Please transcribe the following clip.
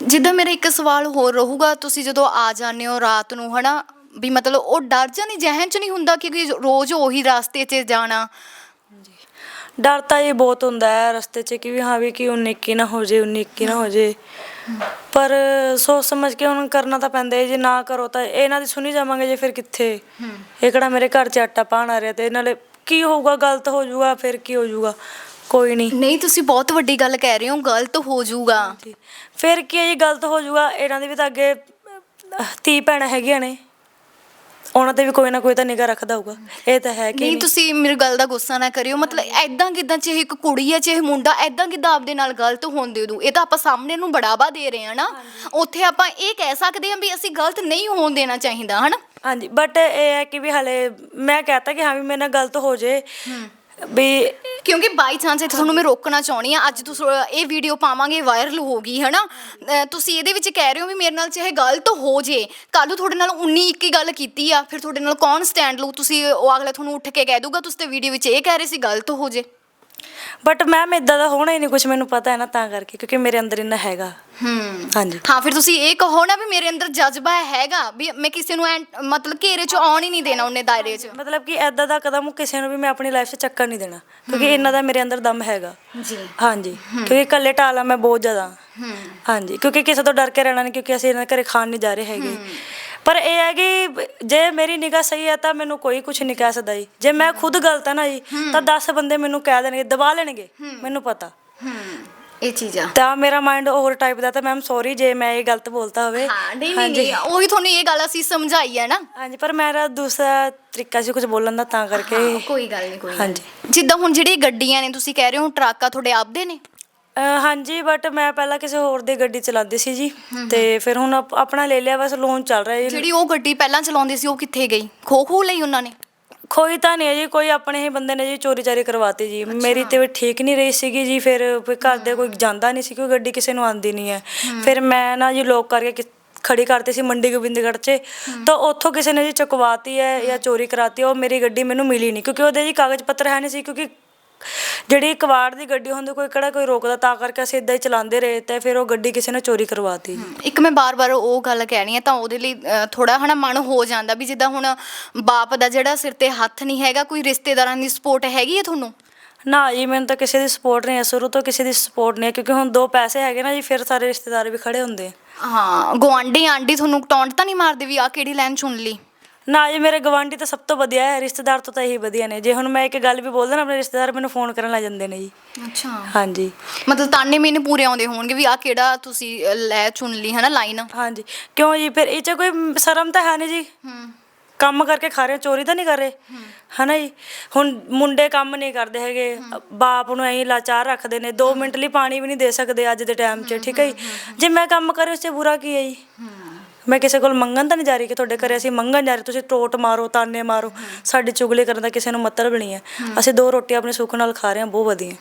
ਜਿੱਦਾਂ ਮੇਰਾ ਇੱਕ ਸਵਾਲ ਹੋਰ ਰਹੂਗਾ ਤੁਸੀਂ ਜਦੋਂ ਆ ਜਾਂਦੇ ਹੋ ਰਾਤ ਨੂੰ ਹਨਾ? ਵੀ ਮਤਲਬ ਉਹ ਡਰ ਜਾਂ ਨਹੀਂ ਜ਼ਹਿਨ ਚ ਨਹੀਂ ਹੁੰਦਾ ਕਿ ਰੋਜ਼ ਉਹੀ ਰਸਤੇ 'ਚ ਜਾਣਾ? ਡਰ ਤਾਂ ਇਹ ਬਹੁਤ ਹੁੰਦਾ ਹੈ ਰਸਤੇ 'ਚ ਕਿ ਵੀ ਹਾਂ ਵੀ ਕਿ ਉਨੀ ਇੱਕੀ ਨਾ ਹੋ ਜੇ ਉਨੀ ਇੱਕੀ ਨਾ ਹੋ ਜੇ। ਪਰ ਸੋਚ ਸਮਝ ਕੇ ਹੁਣ ਕਰਨਾ ਤਾਂ ਪੈਂਦਾ ਹੈ ਜੇ ਨਾ ਕਰੋ ਤਾਂ ਇਹਨਾਂ ਦੀ ਸੁਣੀ ਜਾਵਾਂਗੇ ਜੇ ਫਿਰ ਕਿੱਥੇ? ਇਹ ਕਿਹੜਾ ਮੇਰੇ ਘਰ 'ਚ ਆਟਾ ਪਾਣ ਆ ਰਿਹਾ ਤੇ ਨਾਲੇ ਕੀ ਹੋਊਗਾ ਗਲਤ ਹੋ ਜਾਊਗਾ ਫਿਰ ਕੀ ਹੋ ਜਾਊਗਾ? ਕੋਈ ਨਹੀਂ ਨਹੀਂ ਤੁਸੀਂ ਬਹੁਤ ਵੱਡੀ ਗੱਲ ਕਹਿ ਰਹੇ ਹੋ ਗਲਤ ਹੋ ਜਾਊਗਾ। ਜੀ। ਫਿਰ ਕੀ ਹੈ ਜੀ ਗਲਤ ਹੋ ਜਾਊਗਾ ਇਹਨਾਂ ਦੇ ਵੀ ਤਾਂ ਅੱਗੇ ਧੀ ਭੈਣਾਂ ਹੈਗੀਆਂ ਨੇ। ਉਹਨਾਂ ਤੇ ਵੀ ਕੋਈ ਨਾ ਕੋਈ ਤਾਂ ਨਿਗਾਹ ਰੱਖਦਾ ਹੋਊਗਾ। ਇਹ ਤਾਂ ਹੈ ਕਿ ਨਹੀਂ ਤੁਸੀਂ ਮੇਰੀ ਗੱਲ ਦਾ ਗੁੱਸਾ ਨਾ ਕਰਿਓ। ਮਤਲਬ ਐਦਾਂ ਕਿਦਾਂ ਚਾਹੇ ਇੱਕ ਕੁੜੀ ਹੈ ਚਾਹੇ ਮੁੰਡਾ ਐਦਾਂ ਕਿਦਾਂ ਆਪਦੇ ਨਾਲ ਗਲਤ ਹੋਣ ਦੇ ਦੂ ਇਹ ਤਾਂ ਆਪਾਂ ਸਾਹਮਣੇ ਨੂੰ ਬੜਾਵਾ ਦੇ ਰਹੇ ਹਾਂ ਨਾ। ਉੱਥੇ ਆਪਾਂ ਇਹ ਕਹਿ ਸਕਦੇ ਹਾਂ ਵੀ ਅਸੀਂ ਗਲਤ ਨਹੀਂ ਹੋਣ ਦੇਣਾ ਚਾਹੀਦਾ ਹਨਾ? ਹਾਂਜੀ ਬਟ ਇਹ ਹੈ ਕਿ ਵੀ ਹਲੇ ਮੈਂ ਕਹਤਾ ਕਿ ਹਾਂ ਵੀ ਮੇਰੇ ਨਾਲ ਗਲਤ ਹੋ ਜੇ। ਵੀ ਕਿਉਂਕਿ ਬਾਈ ਚਾਂਸ ਇੱਥੇ ਤੁਹਾਨੂੰ ਮੈਂ ਰੋਕਣਾ ਚਾਹਣੀ ਆ ਅੱਜ ਤੁਸੀਂ, ਇਹ ਵੀਡੀਓ ਪਾਵਾਂਗੇ ਵਾਇਰਲ ਹੋ ਗਈ, ਹਨਾ? ਅਹ ਤੁਸੀਂ ਇਹਦੇ ਵਿੱਚ ਕਹਿ ਰਹੇ ਹੋ ਵੀ ਮੇਰੇ ਨਾਲ ਚਾਹੇ ਗਲਤ ਹੋ ਜੇ ਕੱਲ ਨੂੰ ਤੁਹਾਡੇ ਨਾਲ 19 21 ਗੱਲ ਕੀਤੀ ਆ, ਫਿਰ ਤੁਹਾਡੇ ਨਾਲ ਕੌਣ ਸਟੈਂਡ ਲਊ? ਤੁਸੀਂ ਉਹ ਅਗਲਾ ਤੁਹਾਨੂੰ ਉੱਠ ਕੇ ਕਹਿ ਦੂਗਾ ਤੁਸੀਂ ਤੇ ਵੀਡੀਓ ਵਿੱਚ ਇਹ ਕਹਿ ਰਹੇ ਸੀ, ਗਲਤ ਹੋ ਜੇ। ਬਟ ਮੈਮ ਇਦਾਂ ਦਾ ਹੋਣਾ ਹੀ ਨਹੀਂ ਕੁਝ ਮੈਨੂੰ ਪਤਾ ਹੈ ਨਾ ਤਾਂ ਕਰਕੇ ਕਿਉਂਕਿ ਮੇਰੇ ਅੰਦਰ ਇੰਨਾ ਹੈਗਾ। ਹੂੰ। ਹਾਂਜੀ। ਹਾਂ ਫਿਰ ਤੁਸੀਂ ਇਹ ਕਹੋ ਨਾ ਵੀ ਮੇਰੇ ਅੰਦਰ ਜਜ਼ਬਾ ਹੈਗਾ ਵੀ ਮੈਂ ਕਿਸੇ ਨੂੰ ਐਂ- ਮਤਲਬ ਘੇਰੇ 'ਚ ਆਉਣ ਹੀ ਨਹੀਂ ਦੇਣਾ ਉਹਨੇ ਦਾਇਰੇ 'ਚ। ਮਤਲਬ ਕਿ ਐਦਾਂ ਦਾ ਕਦਮ ਕਿਸੇ ਨੂੰ ਵੀ ਮੈਂ ਆਪਣੀ ਲਾਈਫ 'ਚ ਚੱਕਰ ਨਹੀਂ ਦੇਣਾ ਕਿਉਂਕਿ ਇਹਨਾਂ ਦਾ ਮੇਰੇ ਅੰਦਰ ਦਮ ਹੈਗਾ। ਜੀ। ਹਾਂਜੀ। ਕਿਉਂਕਿ ਇਕੱਲੇ ਢਾਲਾ ਮੈਂ ਬਹੁਤ ਜ਼ਿਆਦਾ। ਹੂੰ। ਹਾਂਜੀ। ਕਿਉਂਕਿ ਕਿਸੇ ਤੋਂ ਡਰ ਕੇ ਰਹਿਣਾ ਨਹੀਂ ਕਿਉਂਕਿ ਅਸੀਂ ਇਹਨਾਂ ਦੇ ਘਰੇ ਖਾਣ ਨਹੀਂ ਜਾ ਰਹੇ ਹੈਗੇ। ਪਰ ਇਹ ਹੈ ਕਿ ਜੇ ਮੇਰੀ ਨਿਗਾਹ ਸਹੀ ਹੈ ਤਾਂ ਮੈਨੂੰ ਕੋਈ ਕੁਝ ਨਹੀਂ ਕਹਿ ਸਕਦਾ ਜੀ। ਜੇ ਮੈਂ ਖੁਦ ਗਲਤ ਹਾਂ ਨਾ ਜੀ ਤਾਂ 10 ਬੰਦੇ ਮੈਨੂੰ ਕਹਿ ਦੇਣਗੇ ਦਬਾ ਲੈਣਗੇ ਮੈਨੂੰ ਪਤਾ। ਇਹ ਚੀਜ਼। ਤਾਂ ਮੇਰਾ ਮਾਈਂਡ ਹੋਰ ਟਾਈਪ ਦਾ ਤਾਂ ਮੈਮ ਸੌਰੀ ਜੇ ਮੈਂ ਇਹ ਗਲਤ ਬੋਲਤਾ ਹੋਵੇ। ਹਾਂ ਨਹੀਂ ਨਹੀਂ ਉਹੀ ਤੁਹਾਨੂੰ ਇਹ ਗੱਲ ਅਸੀਂ ਸਮਝਾਈ ਹੈ ਨਾ। ਹਾਂਜੀ ਪਰ ਮੇਰਾ ਦੂਸਰਾ ਤਰੀਕਾ ਸੀ ਕੁਝ ਬੋਲਣ ਦਾ ਤਾਂ ਕਰਕੇ। ਕੋਈ ਗੱਲ ਨਹੀਂ ਕੋਈ ਹਾਂਜੀ। ਜਿੱਦਾਂ ਹੁਣ ਜਿਹੜੀ ਗੱਡੀਆਂ ਨੇ ਤੁਸੀਂ ਕਹਿ ਰਹੇ ਹੋ ਟਰੱਕ ਆ ਤੁਹਾਡੇ ਆਪਦੇ ਨੇ? ਹਾਂਜੀ ਬਟ ਮੈਂ ਪਹਿਲਾਂ ਕਿਸੇ ਹੋਰ ਦੀ ਗੱਡੀ ਚਲਾਉਂਦੀ ਸੀ ਜੀ। ਤੇ ਫਿਰ ਹੁਣ ਆਪ- ਆਪਣਾ ਲੈ ਲਿਆ ਬਸ ਲੋਨ ਚੱਲ ਰਿਹਾ ਜੀ। ਜਿਹੜੀ ਉਹ ਗੱਡੀ ਪਹਿਲਾਂ ਚਲਾਉਂਦੇ ਸੀ ਉਹ ਕਿੱਥੇ ਗਈ? ਖੋ ਖੋ ਲਈ ਉਹਨਾਂ ਨੇ? ਕੋਈ ਤਾਂ ਨਹੀਂ ਹੈ ਜੀ ਕੋਈ ਆਪਣੇ ਹੀ ਬੰਦੇ ਨੇ ਜੀ ਚੋਰੀ ਚਾਰੀ ਕਰਵਾਤੀ ਜੀ। ਮੇਰੀ ਤੇ ਵੀ ਠੀਕ ਨਹੀਂ ਰਹੀ ਸੀਗੀ ਜੀ ਫਿਰ ਘਰ ਦੇ ਕੋਈ ਜਾਂਦਾ ਨਹੀਂ ਸੀ ਕੋਈ ਗੱਡੀ ਕਿਸੇ ਨੂੰ ਆਂਦੀ ਨਹੀਂ ਹੈ। ਫਿਰ ਮੈਂ ਨਾ ਜੀ ਲੋਕ ਕਰਕੇ ਕਿ- ਖੜੀ ਕਰਤੀ ਸੀ ਮੰਡੀ ਗੋਬਿੰਦਗੜ੍ਹ 'ਚ। ਤਾਂ ਉੱਥੋਂ ਕਿਸੇ ਨੇ ਜੀ ਚੁਕਵਾਤੀ ਹੈ ਜਾਂ ਚੋਰੀ ਕਰਾਤੀ ਉਹ ਮੇਰੀ ਗੱਡੀ ਮੈਨੂੰ ਮਿਲੀ ਨਹੀਂ। ਕਿਉਂਕਿ ਉਹਦੇ ਜੀ ਕਾਗਜ਼ ਪੱਤਰ ਹੈ ਨਹੀਂ ਸੀ ਕਿਉਂਕਿ ਜਿਹੜੀ ਕਵਾੜ ਦੀ ਗੱਡੀ ਹੁੰਦੀ ਕੋਈ ਕਿਹੜਾ ਕੋਈ ਰੋਕਦਾ ਤਾਂ ਕਰਕੇ ਅਸੀਂ ਇਦਾਂ ਹੀ ਚਲਾਉਂਦੇ ਰਹੇ ਤੇ ਫਿਰ ਉਹ ਗੱਡੀ ਕਿਸੇ ਨੇ ਚੋਰੀ ਕਰਵਾਤੀ। ਇੱਕ ਮੈਂ ਬਾਰ-ਬਾਰ ਉਹ ਗੱਲ ਕਹਿਣੀ ਹੈ ਤਾਂ ਉਹਦੇ ਲਈ ਥੋੜਾ ਹਨਾ ਮਨ ਹੋ ਜਾਂਦਾ ਵੀ ਜਿੱਦਾਂ ਹੁਣ ਬਾਪ ਦਾ ਜਿਹੜਾ ਸਿਰ ਤੇ ਹੱਥ ਨਹੀਂ ਹੈਗਾ ਕੋਈ ਰਿਸ਼ਤੇਦਾਰਾਂ ਦੀ ਸਪੋਰਟ ਹੈਗੀ ਹੈ ਤੁਹਾਨੂੰ? ਨਾ ਜੀ ਮੈਨੂੰ ਤਾਂ ਕਿਸੇ ਦੀ ਸਪੋਰਟ ਨਹੀਂ ਹੈ ਸ਼ੁਰੂ ਤੋਂ ਕਿਸੇ ਦੀ ਸਪੋਰਟ ਨਹੀਂ ਹੈ ਕਿਉਂਕਿ ਹੁਣ ਦੋ ਪੈਸੇ ਹੈਗੇ ਨਾ ਜੀ ਫਿਰ ਸਾਰੇ ਰਿਸ਼ਤੇਦਾਰ ਵੀ ਖੜੇ ਹੁੰਦੇ ਹਾਂ ਗਵਾਂਢੀ ਆਂਢੀ ਤੁਹਾਨੂੰ ਟੌਂਟ ਤਾਂ ਨਹੀਂ ਮਾਰਦੇ ਵੀ ਆ ਕਿਹੜੀ ਲਾਈਨ ਚੁਣ ਲਈ? ਨਾ ਜੀ ਮੇਰੇ ਗਵਾਂਢੀ ਤਾਂ ਸਭ ਤੋਂ ਵਧੀਆ ਹੈ ਰਿਸ਼ਤੇਦਾਰ ਤੋਂ ਤਾਂ ਇਹੀ ਵਧੀਆ ਨੇ। ਜੇ ਹੁਣ ਮੈਂ ਇੱਕ ਗੱਲ ਵੀ ਬੋਲਦਾ ਨਾ ਆਪਣੇ ਰਿਸ਼ਤੇਦਾਰ ਮੈਨੂੰ ਫੋਨ ਕਰਨ ਲੱਗ ਜਾਂਦੇ ਨੇ ਜੀ। ਅੱਛਾ। ਹਾਂਜੀ। ਮਤਲਬ ਤਾਨੇ ਮੈਨੇ ਪੂਰੇ ਆਉਂਦੇ ਹੋਣਗੇ ਵੀ ਆ ਕਿਹੜਾ ਤੁਸੀਂ ਅ, ਲੈ ਚੁਣ ਲਈ ਹਨਾ ਲਾਈਨ? ਹਾਂਜੀ। ਕਿਉਂ ਜੀ ਫਿਰ ਇਹ ਚ ਕੋਈ ਸ਼ਰਮ ਤਾਂ ਹੈ ਨਹੀਂ ਜੀ। ਹੂੰ। ਕੰਮ ਕਰਕੇ ਖਾ ਰਹੇ ਚੋਰੀ ਤਾਂ ਨਹੀਂ ਕਰ ਰਹੇ। ਹਨਾ ਜੀ। ਹੁਣ ਮੁੰਡੇ ਕੰਮ ਨਹੀਂ ਕਰਦੇ ਹੈਗੇ ਬਾਪ ਨੂੰ ਐਂ ਲਾਚਾਰ ਰੱਖਦੇ ਨੇ 2 ਮਿੰਟ ਲਈ ਪਾਣੀ ਵੀ ਨਹੀਂ ਦੇ ਸਕਦੇ ਅੱਜ ਦੇ ਟਾਈਮ 'ਚ ਠੀਕ ਹੈ ਜੀ। ਜੇ ਮੈਂ ਕੰਮ ਕਰੇ ਉਸ 'ਚ ਬੁਰਾ ਕੀ ਹੈ ਜੀ? ਮੈਂ ਕਿਸੇ ਕੋਲ ਮੰਗਣ ਤਾਂ ਨਹੀਂ ਜਾ ਰਹੀ ਕਿ ਤੁਹਾਡੇ ਘਰੇ ਅਸੀਂ ਮੰਗਣ ਜਾ ਰਹੇ ਤੁਸੀਂ ਟੋਟ ਮਾਰੋ ਤਾਨੇ ਮਾਰੋ ਸਾਡੀ ਚੁਗਲੀ ਕਰਨ ਦਾ ਕਿਸੇ ਨੂੰ ਮਤਲਬ ਨਹੀਂ ਹੈ। ਅਸੀਂ ਦੋ ਰੋਟੀਆਂ ਆਪਣੇ ਸੁੱਖ ਨਾਲ ਖਾ ਰਹੇ ਹਾਂ ਬਹੁਤ ਵਧੀਆ।